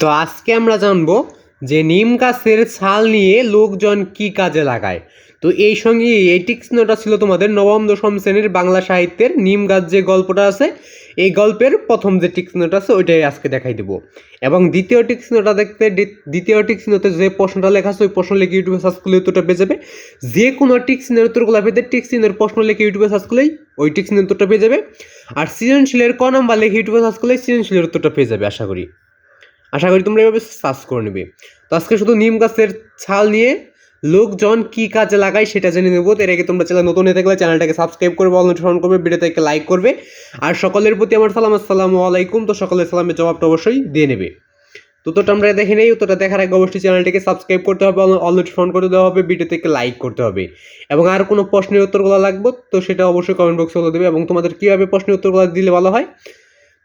তো আজকে আমরা জানব যে নিম গাছের ছাল নিয়ে লোকজন কি কাজে লাগায়। তো এই সঙ্গে এই টিক্সনোটা ছিল তোমাদের নবম, দশম শ্রেণির বাংলা সাহিত্যের নিম গাছ যে গল্পটা আছে, এই গল্পের প্রথম যে টিক্সনোটা আছে, ওইটাই আজকে দেখাই দেবো। এবং দ্বিতীয় টিক্সনোটা দেখতে দ্বি- দ্বিতীয় টিক্সনোতে যে প্রশ্নটা লেখা আছে, ওই প্রশ্ন লিখে ইউটিউবে সার্চ করলে উত্তরটা পেয়ে যাবে। যে কোনো টিক্সিনের উত্তরগুলো পেতে টিক্সিনের প্রশ্ন লিখে ইউটিউবে সার্চ করলেই ওই টিক্সিনের উত্তরটা পেয়ে যাবে। আর সৃজনশীলের ক নাম্বার লিখে ইউটিউবে সার্চ করলে সৃজনশীলের উত্তরটা পেয়ে যাবে, আশা করি। আশা করি তোমরা এভাবে সার্চ করে নেবে। তো আজকে শুধু নিম গাছের ছাল নিয়ে লোকজন কি কাজে লাগায় সেটা জেনে নেব। এর আগে তোমরা চ্যানেল নতুন হয়ে থাকলে চ্যানেলটাকে সাবস্ক্রাইব করবে নোটিফিকেশন করবে, ভিডিওতে একটা লাইক করবে। আর সকলের প্রতি আমার সালাম, আসসালামু আলাইকুম। তো সকলের সালামের জবাবটা অবশ্যই দিয়ে নেবে। তো উত্তরটা আমরা দেখে নেই। উত্তরটা দেখার আগে অবশ্যই চ্যানেলটিকে সাবস্ক্রাইব করতে হবে নোটিফিকেশন করে দেওয়া হবে, ভিডিওতে একটা লাইক করতে হবে। এবং আর কোনো প্রশ্নের উত্তরগুলো লাগবে তো সেটা অবশ্যই কমেন্ট বক্সে বলে দেবে। এবং তোমাদের কীভাবে প্রশ্নের উত্তরগুলো দিলে ভালো হয়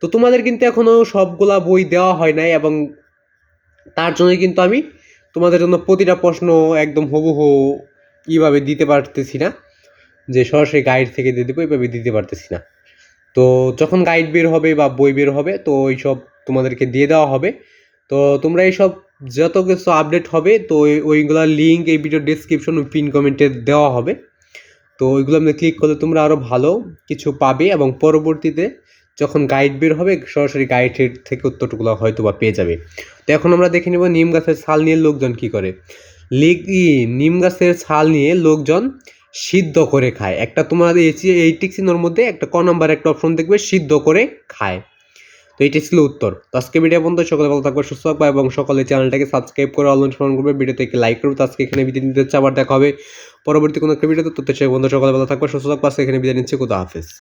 তো তোমাদের কিন্তু এখনও সবগুলা বই দেওয়া হয় নাই এবং তার জন্যই কিন্তু আমি তোমাদের জন্য প্রতিটা প্রশ্ন একদম হুবহু কীভাবে দিতে পারতেছি না, যে সরাসরি গাইড থেকে দিয়ে দেবো, এইভাবে দিতে পারতেছি না। তো যখন গাইড বের হবে বা বই বের হবে, তো ওই সব তোমাদেরকে দিয়ে দেওয়া হবে। তো তোমরা এইসব যত কিছু আপডেট হবে, তো ওই- ওইগুলার লিঙ্ক এই ভিডিও ডিসক্রিপশন পিন কমেন্টে দেওয়া হবে। তো ওইগুলো আপনি ক্লিক করলে তোমরা আরও ভালো কিছু পাবে এবং পরবর্তীতে যখন গাইড বের হবে, সরাসরি গাইডের থেকে উত্তরগুলো হয়তো বা পেয়ে যাবে। তো এখন আমরা দেখে নেব নিম গাছের ছাল নিয়ে লোকজন কি করে। লিগ নিম গাছের ছাল নিয়ে লোকজন সিদ্ধ করে খায়। একটা তোমার এই টিক্সিনোর মধ্যে একটা ক নাম্বার একটা অপশন দেখবে, সিদ্ধ করে খায়। তো এইটা ছিল উত্তর। তো আজকে ভিডিও বন্ধু সকলে ভালো থাকবে, সুস্থ থাকবে এবং সকলে চ্যানেলটাকে সাবস্ক্রাইব করে অল নোটিফিকেশন করবে ভিডিওতে একটি লাইক করবে। আজকে এখানে বিদায় নিতে হচ্ছে আবার দেখা হবে পরবর্তী কোনো একটা ভিডিওতে তো। সে বন্ধু সকলে ভালো থাকবে, সুস্থ থাকবে। আজকে এখানে বিদায় নিচ্ছে কোথা হাফেজ।